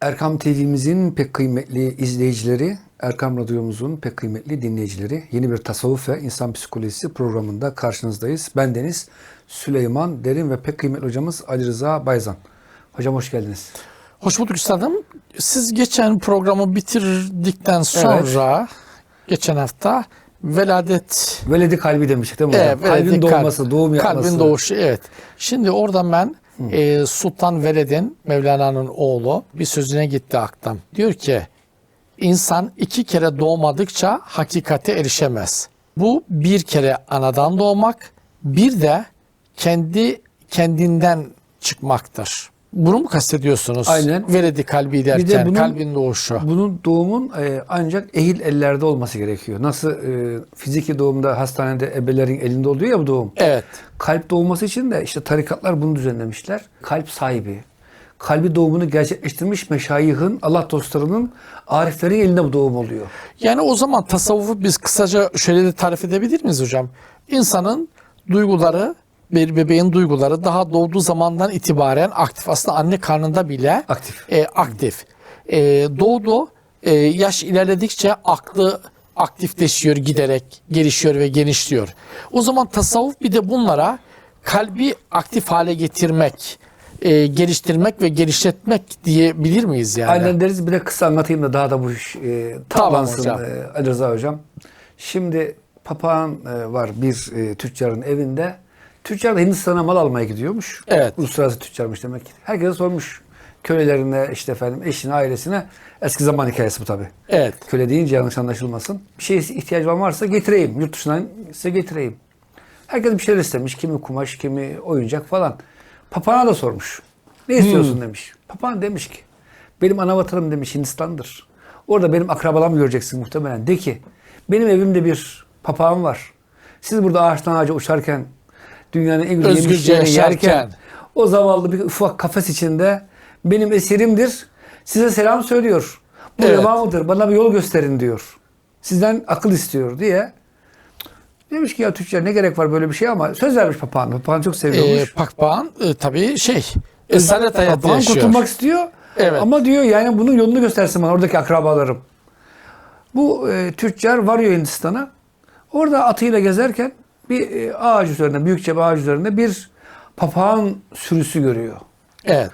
Erkam TV'mizin pek kıymetli izleyicileri, Erkam Radyomuzun pek kıymetli dinleyicileri, yeni bir tasavvuf ve insan psikolojisi programında karşınızdayız. Ben Deniz Süleyman Derin ve pek kıymetli hocamız Ali Rıza Bayzan. Hocam hoş geldiniz. Hoş bulduk üstadım. Siz geçen programı bitirdikten sonra geçen hafta veladet Veledi kalbi demiştik değil mi hocam? Evet, Kalbin doğması, kalp- doğum yapması. Kalbin doğuşu evet. Şimdi oradan ben e, Sultan Veled'in Mevlana'nın oğlu bir sözüne gitti aktam. Diyor ki insan iki kere doğmadıkça hakikate erişemez. Bu bir kere anadan doğmak, bir de kendi kendinden çıkmaktır. Bunu mu kastediyorsunuz? Aynen. Veledi kalbi Bir de derken bunun- kalbin doğuşu. Bunun doğumun e, ancak ehil ellerde olması gerekiyor. Nasıl e, fiziki doğumda hastanede ebelerin elinde oluyor ya bu doğum. Evet. Kalp doğması için de işte tarikatlar bunu düzenlemişler. Kalp sahibi, kalbi doğumunu gerçekleştirmiş meşayihın, Allah dostlarının, ariflerin elinde bu doğum oluyor. Yani o zaman tasavvufu biz kısaca şöyle de tarif edebilir miyiz hocam? İnsanın duyguları, bir bebeğin duyguları daha doğduğu zamandan itibaren aktif. Aslında anne karnında bile Aktif. e, aktif. E, doğdu, e, yaş ilerledikçe aklı aktifleşiyor giderek, gelişiyor ve genişliyor. O zaman tasavvuf bir de bunlara kalbi aktif hale getirmek, e, geliştirmek ve geliştirmek diyebilir miyiz yani? Aynen deriz bir de kısa anlatayım da daha da bu iş e, tatlansın hocam. e, Ali Rıza Hocam. Şimdi papağan e, var bir e, tüccarın evinde. Tüccar da Hindistan'a mal almaya gidiyormuş. Evet. Uluslararası tüccarmış demek ki. Herkese sormuş. Kölelerine, işte efendim eşine, ailesine. Eski zaman hikayesi bu tabii. Evet. Köle deyince yanlış anlaşılmasın. Bir şeye ihtiyacı olan varsa getireyim. Yurt dışından size getireyim. Herkes bir şeyler istemiş. Kimi kumaş, kimi oyuncak falan. Papağana da sormuş. Ne istiyorsun demiş. Papağan demiş ki benim ana vatanım demiş Hindistan'dır. Orada benim akrabalarımı göreceksin muhtemelen. De ki benim evimde bir papağan var. Siz burada ağaçtan ağaca uçarken dünyanın en güzel Özgürce yerken o zavallı bir ufak kafes içinde benim esirimdir. Size selam söylüyor. Bu Evet. reva mıdır? Bana bir yol gösterin diyor. Sizden akıl istiyor diye. Demiş ki ya tüccar ne gerek var böyle bir şey ama söz vermiş papağan. Papağan çok E, seviyormuş. Pakpağan e, tabii şey esaret hayatı papağan yaşıyor. kurtulmak istiyor. Evet. Ama diyor yani bunun yolunu göstersin bana oradaki akrabalarım. Bu e, tüccar varıyor Hindistan'a. Orada atıyla gezerken bir e, ağaç üzerinde, büyükçe bir ağaç üzerinde bir papağan sürüsü görüyor. Evet.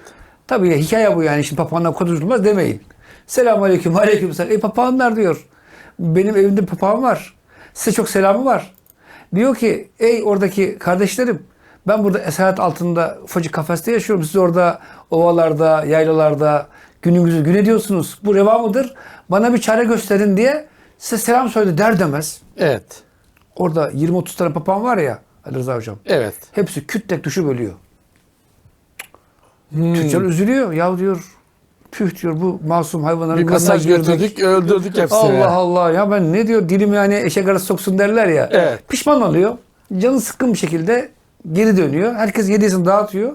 Tabii ya, hikaye bu yani. Şimdi papağanlar konuşulmaz demeyin. Selamun aleyküm, aleyküm selam. E papağanlar diyor. Benim evimde papağan var. Size çok selamı var. Diyor ki ey oradaki kardeşlerim ben burada esaret altında ufacık kafeste yaşıyorum. Siz orada ovalarda, yaylalarda gününüzü gün ediyorsunuz. Bu reva mıdır? Bana bir çare gösterin diye size selam söyledi der demez. Evet. Orada 20-30 tane papağan var ya Ali Rıza Hocam. Evet. Hepsi küt tek düşüp ölüyor. Hmm. Tüccar üzülüyor. Ya diyor püh diyor bu masum hayvanları Bir girdik. götürdük, öldürdük hepsini. Allah Allah ya ben ne diyor dilim yani eşek arası soksun derler ya. Evet. Pişman oluyor. Canı sıkkın bir şekilde geri dönüyor. Herkes hediyesini dağıtıyor.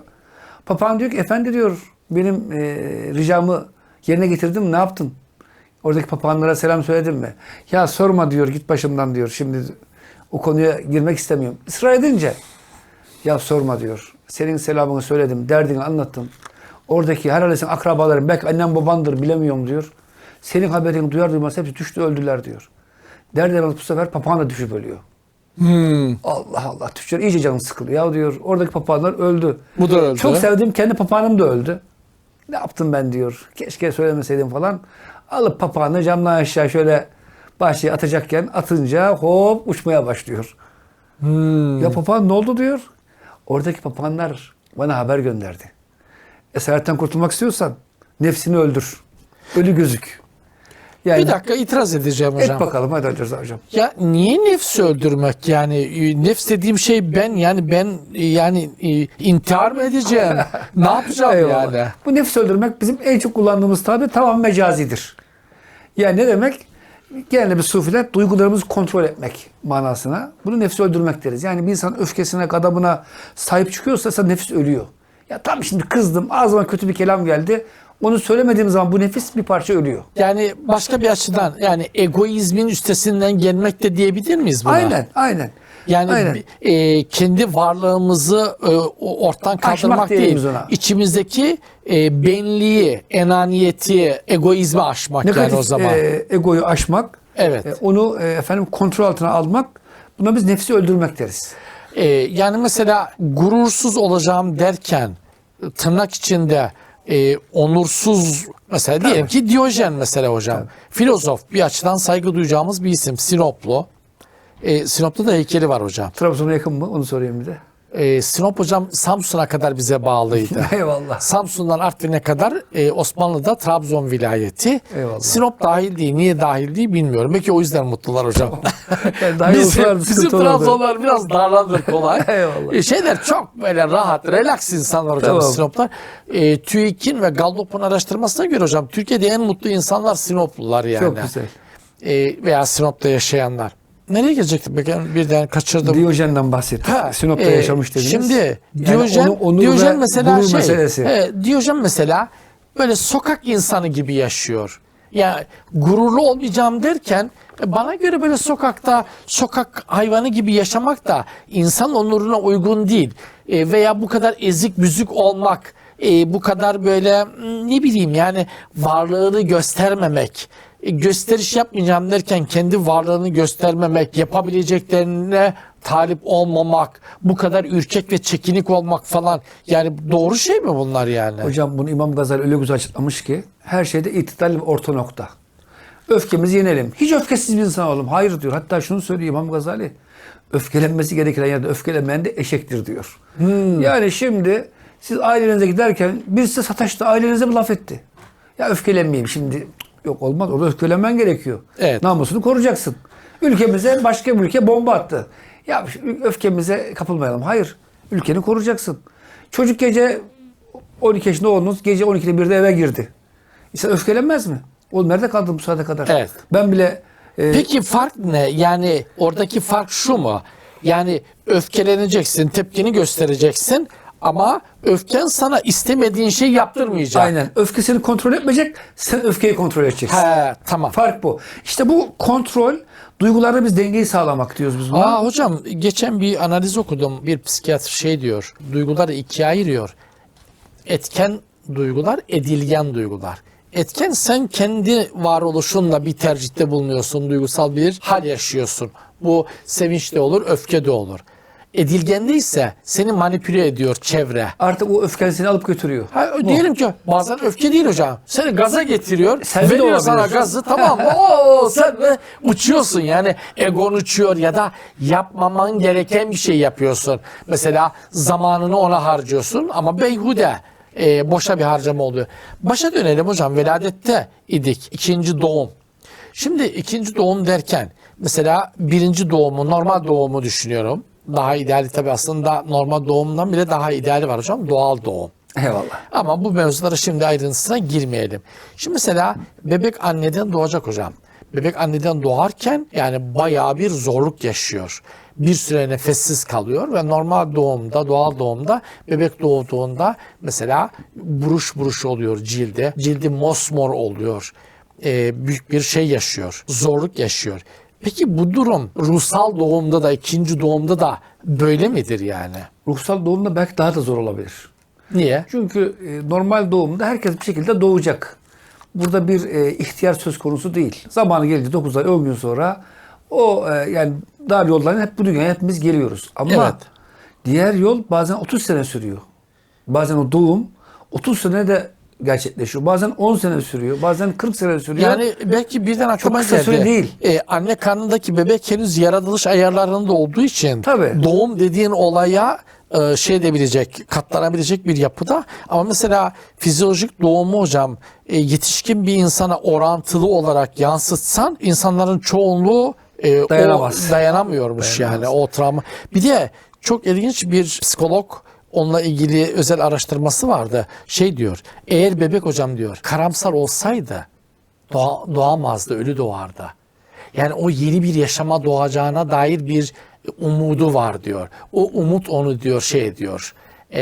Papağan diyor ki efendi diyor benim e, ricamı yerine getirdim ne yaptın? Oradaki papağanlara selam söyledin mi? Ya sorma diyor git başımdan diyor. Şimdi o konuya girmek istemiyorum. Israr edince ya sorma diyor. Senin selamını söyledim, derdini anlattım. Oradaki herhalde senin akrabaların, belki annem babandır bilemiyorum diyor. Senin haberini duyar duymaz hepsi düştü öldüler diyor. Der demez bu sefer papağan da düşüp ölüyor. Hmm. Allah Allah tüccar iyice canı sıkılıyor. Ya diyor oradaki papağanlar öldü. Bu da öldü. Çok sevdiğim kendi papağanım da öldü. Ne yaptım ben diyor. Keşke söylemeseydim falan. Alıp papağanı camdan aşağı şöyle bahçeye atacakken atınca hop uçmaya başlıyor. Hmm. Ya papağan ne oldu diyor. Oradaki papağanlar bana haber gönderdi. Esaretten kurtulmak istiyorsan nefsini öldür. Ölü gözük. Yani Bir dakika itiraz edeceğim et hocam. bakalım hadi Rıza hocam. Ya niye nefsi öldürmek yani e, nefs dediğim şey ben yani ben e, yani e, intihar mı edeceğim? ne yapacağım Eyvallah. yani? Bu nefis öldürmek bizim en çok kullandığımız tabir tamam mecazidir. Yani ne demek? Genelde bir sufiler duygularımızı kontrol etmek manasına. Bunu nefis öldürmek deriz. Yani bir insan öfkesine, gadabına sahip çıkıyorsa ise nefis ölüyor. Ya tam şimdi kızdım, ağzıma kötü bir kelam geldi. Onu söylemediğim zaman bu nefis bir parça ölüyor. Yani başka bir açıdan yani egoizmin üstesinden gelmek de diyebilir miyiz buna? Aynen, aynen. Yani Aynen. e, kendi varlığımızı e, ortadan Aşmak kaldırmak diyelim değil. ona. İçimizdeki e, benliği, enaniyeti, egoizmi aşmak yani Negatif o zaman. e, egoyu aşmak, Evet. e, onu e, efendim kontrol altına almak, buna biz nefsi öldürmek deriz. Ee, yani mesela gurursuz olacağım derken tırnak içinde e, onursuz mesela diyelim ki Diyojen mesela hocam. Filozof bir açıdan saygı duyacağımız bir isim. Sinoplu. E, Sinop'ta da heykeli var hocam. Trabzon'a yakın mı? Onu sorayım bir de. E, Sinop hocam Samsun'a kadar bize bağlıydı. Eyvallah. Samsun'dan Artvin'e kadar e, Osmanlı'da Trabzon vilayeti. Eyvallah. Sinop dahil değil. Niye dahil değil bilmiyorum. Belki o yüzden mutlular hocam. Yani daha iyi bizim, olsalardı bizim sıkıntı olurdu. Trabzonlar biraz darlanır kolay. Eyvallah. E, Şeyler çok böyle rahat, relax insanlar hocam Tamam. Sinoplar. E, TÜİK'in ve Gallup'un araştırmasına göre hocam Türkiye'de en mutlu insanlar Sinoplular yani. Çok güzel. E, veya Sinop'ta yaşayanlar. Nereye gelecektim? Ben birden kaçırdım. Diyojen'den bahsettik. Ha, Sinop'ta e, yaşamış dediniz. Şimdi Yani Diyojen, onu- Diyojen mesela şey, meselesi. e, Diyojen mesela böyle sokak insanı gibi yaşıyor. Yani gururlu olmayacağım derken e, bana göre böyle sokakta sokak hayvanı gibi yaşamak da insan onuruna uygun değil. E, veya bu kadar ezik büzük olmak, e, bu kadar böyle mm, ne bileyim yani varlığını göstermemek, e, gösteriş yapmayacağım derken kendi varlığını göstermemek, yapabileceklerine talip olmamak, bu kadar ürkek ve çekinik olmak falan yani doğru şey mi bunlar yani? Hocam bunu İmam Gazali öyle güzel açıklamış ki her şeyde itidal ve orta nokta. Öfkemizi yenelim. Hiç öfkesiz bir insan olalım. Hayır diyor. Hatta şunu söylüyor İmam Gazali. Öfkelenmesi gereken yerde öfkelenmeyen de eşektir diyor. Yani şimdi siz ailenize giderken birisi sataştı ailenize bir laf etti. Ya öfkelenmeyeyim şimdi. Yok olmaz. Orada öfkelenmen gerekiyor. Evet. Namusunu koruyacaksın. Ülkemize başka bir ülke bomba attı. Ya öfkemize kapılmayalım. Hayır. Ülkeni koruyacaksın. Çocuk gece 12 yaşında oğlunuz gece 12'de 1'de eve girdi. İnsan öfkelenmez mi? Oğlum nerede kaldın bu saate kadar? Evet. Ben bile e, Peki fark ne? Yani oradaki fark şu mu? Yani öfkeleneceksin, tepkini göstereceksin ama öfken sana istemediğin şey yaptırmayacak. aynen öfkesini kontrol etmeyecek, sen öfkeyi kontrol edeceksin. He, tamam. Fark bu. İşte bu kontrol, duygularda biz dengeyi sağlamak diyoruz biz buna. Aa hocam geçen bir analiz okudum. Bir psikiyatr şey diyor. Duyguları ikiye ayırıyor. Etken duygular, edilgen duygular. Etken sen kendi varoluşunla bir tercihte bulunuyorsun. Duygusal bir hal yaşıyorsun. Bu sevinç de olur, öfke de olur. Edilgende ise seni manipüle ediyor çevre. Artık o öfken seni alıp götürüyor. Ha, diyelim ki bazen öfke değil hocam. Seni gaza getiriyor. Sen veriyor olabilir. sana gazı tamam mı? Oo, sen de uçuyorsun yani egon uçuyor ya da yapmaman gereken bir şey yapıyorsun. Mesela zamanını ona harcıyorsun ama beyhude. e, boşa bir harcama oluyor. Başa dönelim hocam. Veladette idik. ikinci doğum. Şimdi ikinci doğum derken mesela birinci doğumu, normal doğumu düşünüyorum. Daha ideali tabii aslında normal doğumdan bile daha ideali var hocam. Doğal doğum. Eyvallah. Ama bu mevzulara şimdi ayrıntısına girmeyelim. Şimdi mesela bebek anneden doğacak hocam. Bebek anneden doğarken yani bayağı bir zorluk yaşıyor. Bir süre nefessiz kalıyor ve normal doğumda, doğal doğumda bebek doğduğunda mesela buruş buruş oluyor cilde. Cildi mosmor oluyor. Ee, büyük bir şey yaşıyor. Zorluk yaşıyor. Peki bu durum ruhsal doğumda da ikinci doğumda da böyle midir yani? Ruhsal doğumda belki daha da zor olabilir. Niye? Çünkü e, normal doğumda herkes bir şekilde doğacak. Burada bir e, ihtiyar söz konusu değil. Zamanı gelince 9 ay 10 gün sonra o e, yani dar yoldan hep bu dünyaya hepimiz geliyoruz. Ama Evet. diğer yol bazen 30 sene sürüyor. Bazen o doğum 30 sene de gerçekleşiyor. Bazen 10 sene sürüyor. Bazen 40 sene sürüyor. Yani belki birden aklıma kısa geldi. süre değil. Ee, anne karnındaki bebek henüz yaratılış ayarlarında olduğu için Tabii. doğum dediğin olaya e, şey edebilecek, katlanabilecek bir yapıda. Ama mesela fizyolojik doğumu hocam e, yetişkin bir insana orantılı olarak yansıtsan insanların çoğunluğu e, Dayanamaz. o dayanamıyormuş yani o travma. Bir de çok ilginç bir psikolog onunla ilgili özel araştırması vardı. Şey diyor, eğer bebek hocam diyor karamsar olsaydı doğa, doğamazdı, ölü doğardı. Yani o yeni bir yaşama doğacağına dair bir umudu var diyor. O umut onu diyor şey diyor, e,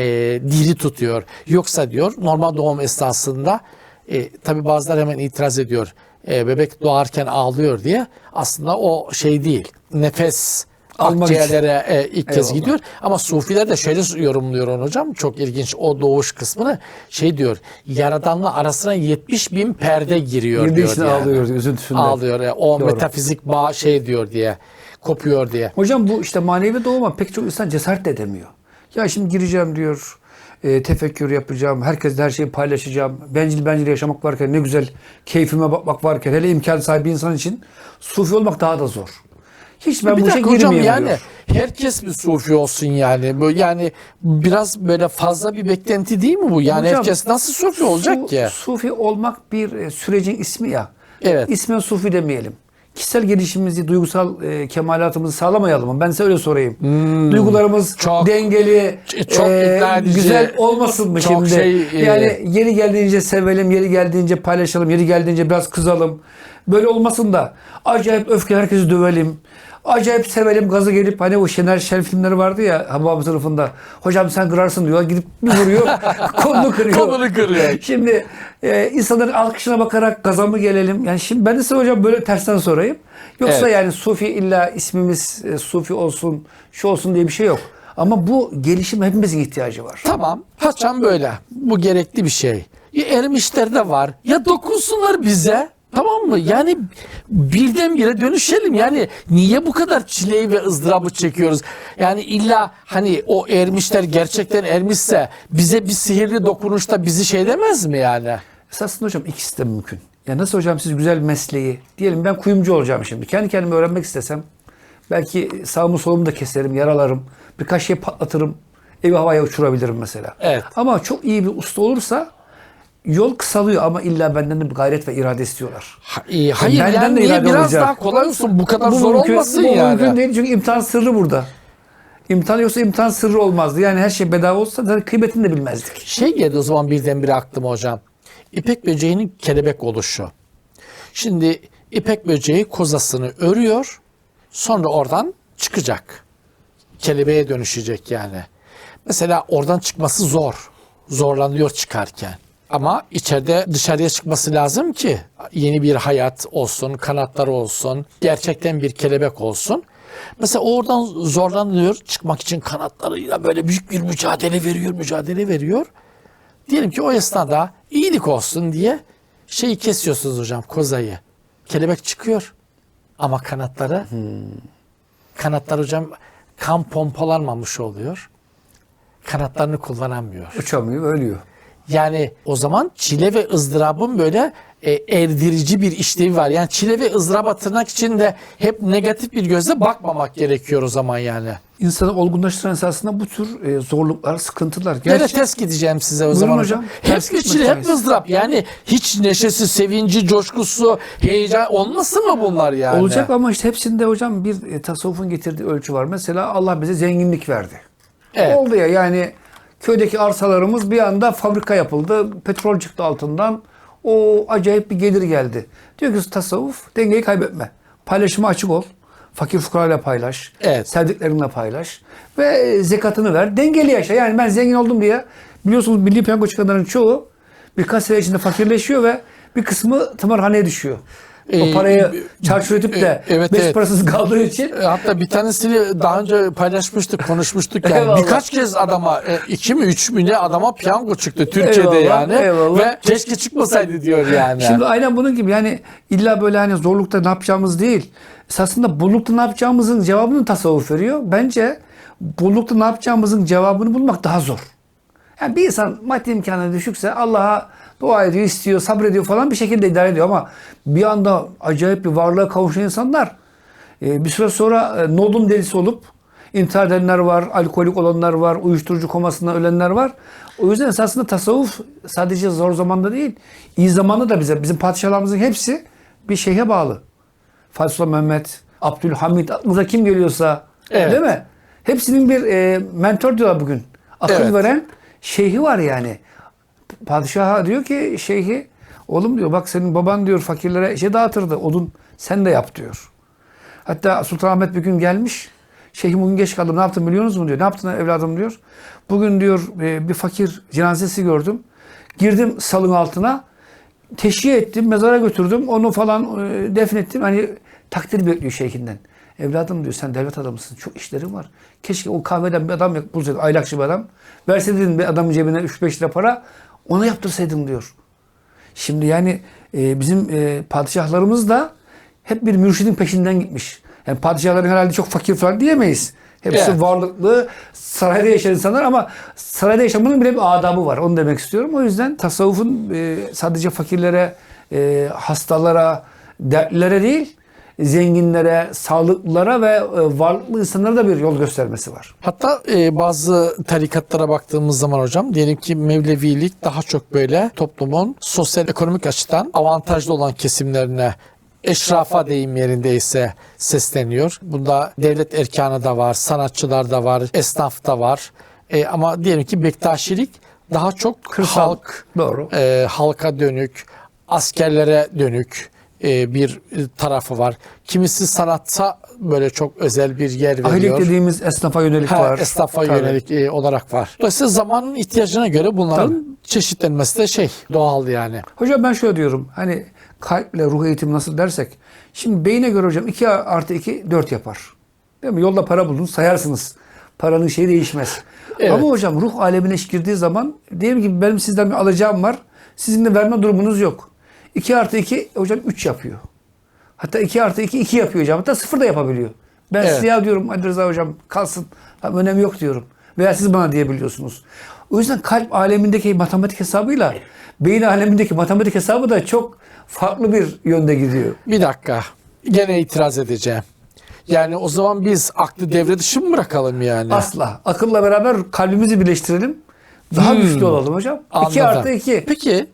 diri tutuyor. Yoksa diyor normal doğum esnasında e, tabi bazıları hemen itiraz ediyor. E, bebek doğarken ağlıyor diye. Aslında o şey değil. Nefes. Akciğerlere e, ilk kez Eyvallah. gidiyor. Ama Sufiler de şöyle yorumluyor onu hocam. Çok ilginç o doğuş kısmını. Şey diyor. Yaradanla arasına 70 bin perde giriyor Girdiği diyor. için yani. ağlıyor üzüntüsünden. Ağlıyor. ya. O Doğru. metafizik bağ şey diyor diye. Kopuyor diye. Hocam bu işte manevi doğuma pek çok insan cesaret de edemiyor. Ya şimdi gireceğim diyor. e, tefekkür yapacağım. Herkesle her şeyi paylaşacağım. Bencil bencil yaşamak varken ne güzel keyfime bakmak varken hele imkan sahibi insan için sufi olmak daha da zor. Hiç ben bir bu dakika hocam girmeyeyim yani diyor. herkes bir sufi olsun yani. Böyle yani biraz böyle fazla bir beklenti değil mi bu? Yani Hocam, herkes nasıl sufi olacak Su- ki? Sufi olmak bir e, sürecin ismi ya. Evet. İsmen sufi demeyelim. Kişisel gelişimimizi, duygusal e, kemalatımızı sağlamayalım mı? Ben size öyle sorayım. Duygularımız Hmm. Çok- dengeli, çok e, edici, güzel olmasın mı şimdi? şey, e, yani yeri geldiğince sevelim, yeri geldiğince paylaşalım, yeri geldiğince biraz kızalım. Böyle olmasın da acayip öfke herkesi dövelim. Acayip sevelim gazı gelip hani o Şener Şen filmleri vardı ya Habab sınıfında. Hocam sen kırarsın diyor. Gidip bir vuruyor. kolunu kırıyor. Kolunu kırıyor. Şimdi e, insanların alkışına bakarak gaza mı gelelim? Yani şimdi ben de size hocam böyle tersten sorayım. Yoksa Evet. yani Sufi illa ismimiz e, Sufi olsun, şu olsun diye bir şey yok. Ama bu gelişim hepimizin ihtiyacı var. Tamam. Haçan böyle. Bu gerekli bir şey. Ya ermişler de var. Ya dokunsunlar bize. Tamam mı? Yani birdenbire dönüşelim. Yani niye bu kadar çileyi ve ızdırabı çekiyoruz? Yani illa hani o ermişler gerçekten ermişse bize bir sihirli dokunuşta bizi şey demez mi yani? Esasında hocam ikisi de mümkün. Ya nasıl hocam siz güzel bir mesleği, diyelim ben kuyumcu olacağım şimdi. Kendi kendime öğrenmek istesem belki sağımı solumu da keserim, yaralarım. Birkaç şey patlatırım. Evi havaya uçurabilirim mesela. Evet. Ama çok iyi bir usta olursa yol kısalıyor ama illa benden de bir gayret ve irade istiyorlar. Ha- iyi, hayır Benden yani de niye irade biraz olacak. daha kolay olsun bu kadar Bu zor mümkün- olmasın bu yani. mümkün değil çünkü imtihan sırrı burada. İmtihan yoksa imtihan sırrı olmazdı. Yani her şey bedava olsa zaten kıymetini de bilmezdik. Şey geldi o zaman birdenbire aklıma hocam. İpek böceğinin kelebek oluşu. Şimdi ipek böceği kozasını örüyor. Sonra oradan çıkacak. Kelebeğe dönüşecek yani. Mesela oradan çıkması zor. Zorlanıyor çıkarken. Ama içeride dışarıya çıkması lazım ki yeni bir hayat olsun, kanatları olsun, gerçekten bir kelebek olsun. Mesela oradan zorlanıyor çıkmak için kanatlarıyla böyle büyük bir mücadele veriyor, mücadele veriyor. Diyelim ki o esnada iyilik olsun diye şeyi kesiyorsunuz hocam kozayı. Kelebek çıkıyor ama kanatları kanatlar hocam kan pompalanmamış oluyor. Kanatlarını kullanamıyor. Uçamıyor, ölüyor. Yani o zaman çile ve ızdırabın böyle e, erdirici bir işlevi var. Yani çile ve ızdıraba tırnak içinde hep negatif bir gözle bakmamak gerekiyor o zaman yani. İnsanı olgunlaştıran esasında bu tür e, zorluklar, sıkıntılar. Gerçi ters gideceğim size o Buyurun zaman hocam. Hep bir çile, hep ızdırap. Yani hiç neşesi, sevinci, coşkusu, heyecan olmasın mı bunlar yani? olacak ama işte hepsinde hocam bir e, tasavvufun getirdiği ölçü var. Mesela Allah bize zenginlik verdi. Evet. Oldu ya yani köydeki arsalarımız bir anda fabrika yapıldı. Petrol çıktı altından. O acayip bir gelir geldi. Diyor ki tasavvuf dengeyi kaybetme. Paylaşıma açık ol. Fakir fukarayla paylaş. Evet. Sevdiklerinle paylaş. Ve e, zekatını ver. Dengeli yaşa. Yani ben zengin oldum diye biliyorsunuz milli piyango çıkanların çoğu birkaç sene içinde fakirleşiyor ve bir kısmı tımarhaneye düşüyor. Ee, o parayı çarçur edip de e, evet, beş evet. parasız kaldığı için E, Hatta bir tanesini daha önce paylaşmıştık, konuşmuştuk yani. Eyvallah. Birkaç kez adama, e, iki mi üç mü ne adama piyango çıktı Türkiye'de Eyvallah, yani. eyvallah. Ve keşke çıkmasaydı diyor yani. Şimdi aynen bunun gibi yani illa böyle hani zorlukta ne yapacağımız değil. Esasında bollukta ne yapacağımızın cevabını tasavvuf veriyor. Bence bollukta ne yapacağımızın cevabını bulmak daha zor. Yani bir insan maddi imkanı düşükse Allah'a dua ediyor, istiyor, sabrediyor falan bir şekilde idare ediyor ama bir anda acayip bir varlığa kavuşan insanlar e, bir süre sonra e, nodum delisi olup intihar edenler var, alkolik olanlar var, uyuşturucu komasından ölenler var. O yüzden esasında tasavvuf sadece zor zamanda değil, iyi zamanda da bize, bizim padişahlarımızın hepsi bir şeyhe bağlı. Fatih Mehmet, Abdülhamit, aklınıza kim geliyorsa Evet. değil mi? Hepsinin bir e, mentor diyorlar bugün. Akıl Evet. veren şeyhi var yani. Padişaha diyor ki şeyhi oğlum diyor bak senin baban diyor fakirlere şey dağıtırdı odun sen de yap diyor. Hatta Sultanahmet bir gün gelmiş. Şeyhim bugün geç kaldım ne yaptın biliyor musunuz diyor. Ne yaptın evladım diyor. Bugün diyor e, bir fakir cenazesi gördüm. Girdim salın altına. Teşhiye ettim, mezara götürdüm. Onu falan e, defnettim. Hani takdir bekliyor şeyhinden. Evladım diyor sen devlet adamısın. Çok işlerin var. Keşke o kahveden bir adam bulsaydın. Aylakçı bir adam. Verseydin bir adamın cebine 3-5 lira para. Ona yaptırsaydın diyor. Şimdi yani e, bizim e, padişahlarımız da hep bir mürşidin peşinden gitmiş. Yani padişahların herhalde çok fakir falan diyemeyiz. Hepsi Evet. varlıklı, sarayda yaşayan insanlar ama sarayda yaşamanın bile bir adabı var. Onu demek istiyorum. O yüzden tasavvufun e, sadece fakirlere, e, hastalara, dertlilere değil, zenginlere, sağlıklılara ve e, varlıklı insanlara da bir yol göstermesi var. Hatta e, bazı tarikatlara baktığımız zaman hocam diyelim ki Mevlevilik daha çok böyle toplumun sosyal ekonomik açıdan avantajlı olan kesimlerine eşrafa deyim yerindeyse sesleniyor. Bunda devlet erkanı da var, sanatçılar da var, esnaf da var. E, ama diyelim ki Bektaşilik daha çok Kırsal. halk, Doğru. e, halka dönük, askerlere dönük e, bir tarafı var. Kimisi sanatta böyle çok özel bir yer veriyor. Ahilik dediğimiz esnafa yönelik Ha, var. esnafa Tabii. yönelik e, olarak var. Dolayısıyla zamanın ihtiyacına göre bunların çeşitlenmesi de şey doğal yani. Hocam ben şöyle diyorum. Hani kalple ruh eğitimi nasıl dersek. Şimdi beyine göre hocam 2 artı 2 4 yapar. Değil mi? Yolda para bulun sayarsınız. Paranın şeyi değişmez. Evet. Ama hocam ruh alemine girdiği zaman diyelim ki benim sizden bir alacağım var. Sizin de verme durumunuz yok. 2 artı 2 hocam 3 yapıyor. Hatta 2 artı 2 2 yapıyor hocam. Hatta 0 da yapabiliyor. Ben Evet. size ya diyorum Ali Rıza hocam kalsın. Önemi yok diyorum. Veya siz bana diyebiliyorsunuz. O yüzden kalp alemindeki matematik hesabıyla beyin alemindeki matematik hesabı da çok farklı bir yönde gidiyor. Bir dakika. Gene itiraz edeceğim. Yani o zaman biz aklı devre dışı mı bırakalım yani? Asla. Akılla beraber kalbimizi birleştirelim. Daha güçlü olalım hocam. 2 Hmm. Anladım. artı 2. Peki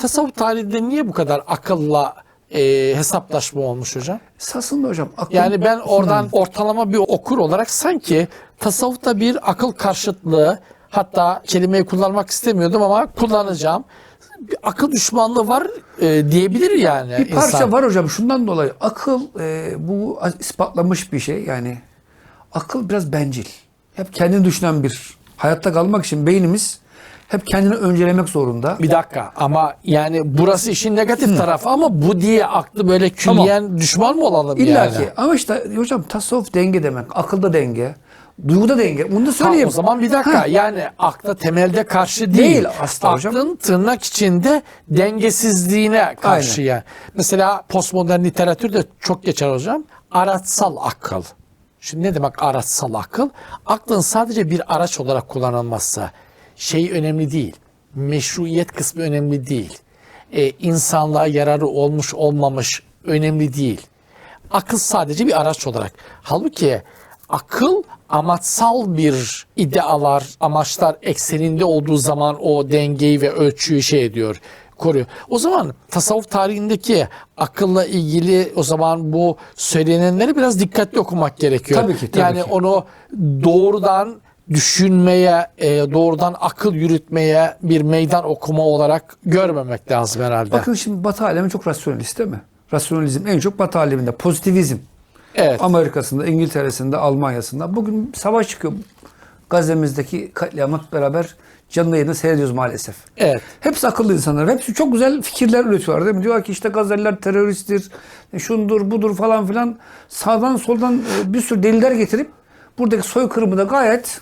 tasavvuf tarihinde niye bu kadar akılla e, hesaplaşma olmuş hocam? Esasında hocam akıl... Yani ben oradan ortalama bir okur olarak sanki tasavvufta bir akıl karşıtlığı hatta kelimeyi kullanmak istemiyordum ama kullanacağım. Bir akıl düşmanlığı var e, diyebilir yani Bir parça insan. var hocam şundan dolayı. Akıl e, bu ispatlanmış bir şey yani. Akıl biraz bencil. Hep kendini düşünen bir. Hayatta kalmak için beynimiz hep kendini öncelemek zorunda. Bir dakika ama yani burası işin negatif tarafı ama bu diye aklı böyle külliyen düşman mı olalım İlla yani? ki. Ama işte hocam tasavvuf denge demek. Akılda denge. Duyguda denge. Bunu da Ha, söyleyeyim. o zaman bir dakika Ha. yani akla temelde karşı değil. Değil asla hocam. Aklın tırnak içinde dengesizliğine karşı yani. Mesela postmodern literatürde çok geçer hocam. Araçsal akıl. Şimdi ne demek araçsal akıl? Aklın sadece bir araç olarak kullanılması şey önemli değil. Meşruiyet kısmı önemli değil. Ee, insanlığa yararı olmuş olmamış önemli değil. Akıl sadece bir araç olarak. Halbuki akıl amaçsal bir idealar, amaçlar ekseninde olduğu zaman o dengeyi ve ölçüyü şey ediyor, koruyor. O zaman tasavvuf tarihindeki akılla ilgili o zaman bu söylenenleri biraz dikkatli okumak gerekiyor. Tabii ki, tabii yani ki. onu doğrudan düşünmeye, e, doğrudan akıl yürütmeye bir meydan okuma olarak görmemek lazım herhalde. Bakın şimdi Batı alemi çok rasyonalist değil mi? Rasyonalizm en çok Batı aleminde. Pozitivizm. evet. Amerika'sında, İngiltere'sinde, Almanya'sında. Bugün savaş çıkıyor. Gazze'mizdeki katliamat beraber canlı yayında seyrediyoruz maalesef. Evet. Hepsi akıllı insanlar. Hepsi çok güzel fikirler üretiyorlar değil mi? Diyorlar ki işte Gazze'liler teröristtir, e, şundur, budur falan filan. Sağdan soldan e, bir sürü deliller getirip buradaki soykırımı da gayet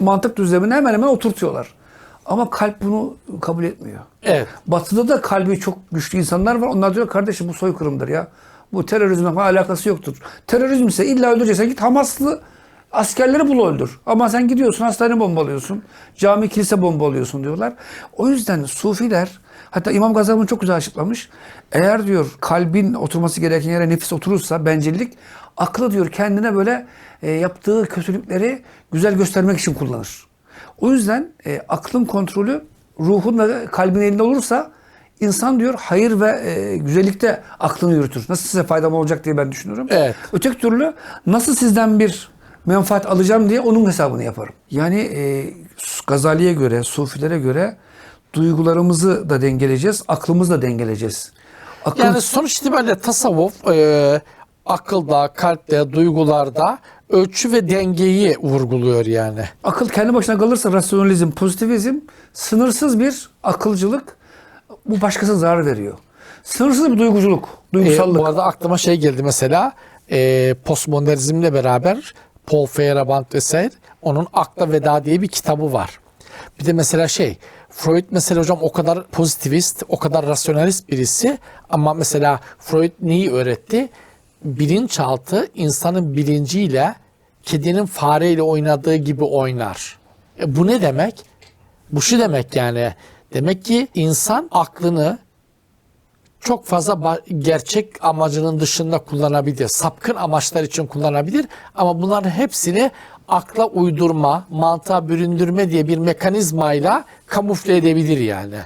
mantık düzlemine hemen hemen oturtuyorlar. Ama kalp bunu kabul etmiyor. Evet. Batı'da da kalbi çok güçlü insanlar var. Onlar diyor kardeşim bu soykırımdır ya. Bu terörizmle falan alakası yoktur. Terörizm ise illa öldüreceksen git Hamaslı askerleri bul öldür. Ama sen gidiyorsun hastane bombalıyorsun. Cami kilise bombalıyorsun diyorlar. O yüzden Sufiler hatta İmam Gazali bunu çok güzel açıklamış. Eğer diyor kalbin oturması gereken yere nefis oturursa bencillik aklı diyor kendine böyle e, yaptığı kötülükleri güzel göstermek için kullanır. O yüzden e, aklın kontrolü ruhun ve kalbin elinde olursa insan diyor hayır ve e, güzellikte aklını yürütür. Nasıl size faydam olacak diye ben düşünüyorum. Evet. Öteki türlü nasıl sizden bir menfaat alacağım diye onun hesabını yaparım. Yani e, Gazali'ye göre, Sufilere göre duygularımızı da dengeleyeceğiz, aklımızı da dengeleyeceğiz. Akıl, Yani sonuç itibariyle tasavvuf e, akılda, kalpte, duygularda ölçü ve dengeyi vurguluyor yani. akıl kendi başına kalırsa rasyonalizm, pozitivizm, sınırsız bir akılcılık bu başkasına zarar veriyor. Sınırsız bir duyguculuk, E, duygusallık. bu arada aklıma şey geldi mesela e, postmodernizmle beraber Paul Feyerabend vesaire onun Akla Veda diye bir kitabı var. Bir de mesela şey Freud mesela hocam o kadar pozitivist, o kadar rasyonalist birisi ama mesela Freud neyi öğretti? Bilinçaltı insanın bilinciyle kedinin fareyle oynadığı gibi oynar. E bu ne demek? Bu şu demek yani. Demek ki insan aklını çok fazla gerçek amacının dışında kullanabilir. Sapkın amaçlar için kullanabilir. Ama bunların hepsini akla uydurma, mantığa büründürme diye bir mekanizmayla kamufle edebilir yani.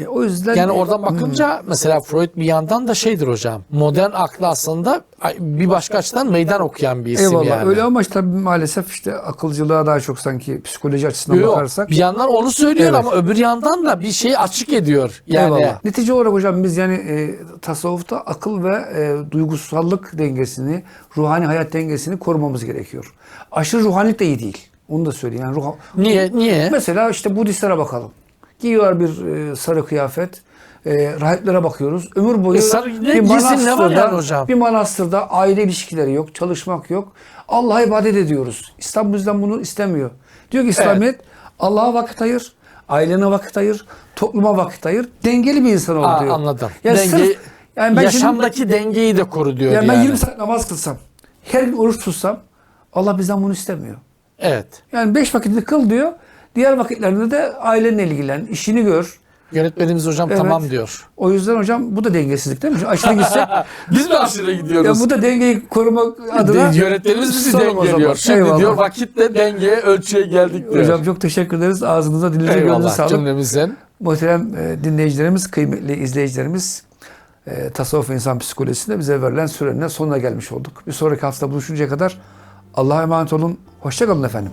E, o yüzden Yani oradan bakınca mesela Freud bir yandan da şeydir hocam. Modern aklı aslında bir başka açıdan meydan okuyan bir isim Eyvallah yani. öyle ama işte tabii maalesef işte akılcılığa daha çok sanki psikoloji açısından Yok, bakarsak. bir yandan onu söylüyor Evet. ama öbür yandan da bir şeyi açık ediyor. Yani Eyvallah. Netice olarak hocam biz yani e, tasavvufta akıl ve e, duygusallık dengesini, ruhani hayat dengesini korumamız gerekiyor. Aşırı ruhanilik de iyi değil. Onu da söyleyeyim. Yani ruh, niye niye? Mesela işte Budistlere bakalım. Giyiyorlar bir e, sarı kıyafet. E, rahiplere bakıyoruz. Ömür boyu E, sarı- ne var yani hocam? bir manastırda aile ilişkileri yok, çalışmak yok. Allah'a ibadet ediyoruz. İslam bizden bunu istemiyor. Diyor ki İslamiyet Allah'a vakit ayır, ailene vakit ayır, topluma vakit ayır. Dengeli bir insan ol Aa, diyor. anladım. Yani Denge, sırf- yani ben yaşamdaki şimdi, dengeyi de koru diyor yani yani. ben 20 saat namaz kılsam, her gün oruç tutsam Allah bizden bunu istemiyor. Evet. Yani beş vakitini kıl diyor. Diğer vakitlerinde de ailenle ilgilen, işini gör. Yönetmenimiz hocam Evet. tamam diyor. O yüzden hocam bu da dengesizlik değil mi? Şimdi Aşırı gitsek Biz mi aşırı ya gidiyoruz? bu da dengeyi korumak adına Yönetmenimiz bizi sorun o zaman. dengeliyor. Şimdi Eyvallah. diyor vakitle dengeye ölçüye geldik diyor. Hocam çok teşekkür ederiz. Ağzınıza dilinize gönlünüze Eyvallah sağlık. cümlemizin. Muhterem e, dinleyicilerimiz, kıymetli izleyicilerimiz e, Tasavvuf İnsan Psikolojisi'nde bize verilen sürenin sonuna gelmiş olduk. Bir sonraki hafta buluşuncaya kadar Allah'a emanet olun. Hoşçakalın efendim.